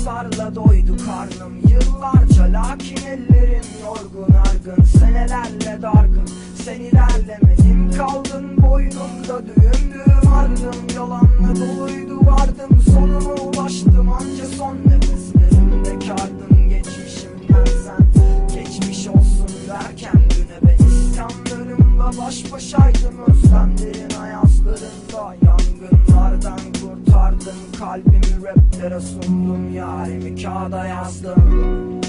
Umutlarla doydu karnım yıllarca Lakin ellerim yorgun argın Senelerle dargın. Sen ilerlemedin Kaldın boynumda düğümdüm ardım Yalanla doluydu vardım Sonuna ulaştım. Anca son nefeslerimde kardım Geçmişimden sen. Geçmiş olsun derken Düne ben isyanlarımla baş başaydım Özlemlerin kurtardım Kalbimi raplere sundum Yarimi kağıda yazdım.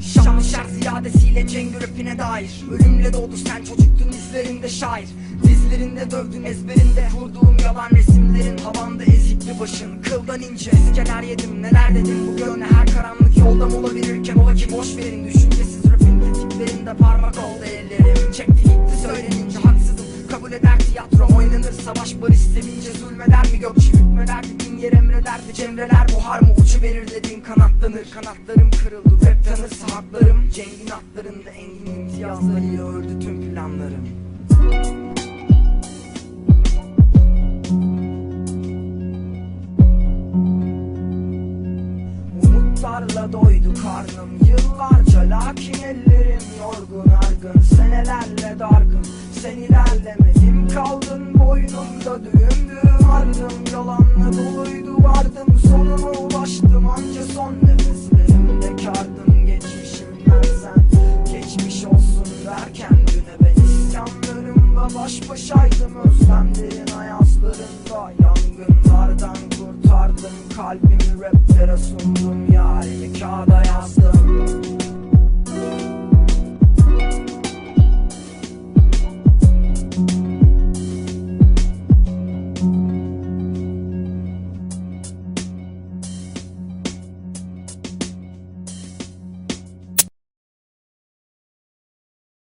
Şanışer ziyadesiyle Cengiz rapine dair. Ölümle doldu sen çocuktun izlerinde şair. Dizlerinde dövdün ezberinde Kurduğum yalan resimlerin havanda ezikli başın. Kıldan ince iskeler yedim neler dedim? Bu gönle her karanlık yolda mola Kabul eder tiyatro oynanır Savaş barış sevince zulmeder mi? Gökçe hükmederdi din yer emrederdi Cemreler buhar mı? Uçu verir dedin kanatlanır. Kanatlarım kırıldı rap tanırsa haklarım. Cengin atlarında engin imtiyazlarıyla öldü tüm planlarım. Umutlarla doydu karnım. Yıllarca Lakin ellerim yorgun argın Karnımda düğümdü Karnım yalanla doluydu Vardım sonuna ulaştım. Anca son nefeslerimde kardım Geçmişimden sen Geçmiş olsun derken Güne ben isyanlarımla baş başaydım. Özlemlerin ayazlarında Yangınlardan kurtardım. Kalbimi raplere sundum Yarimi kağıda yazdım.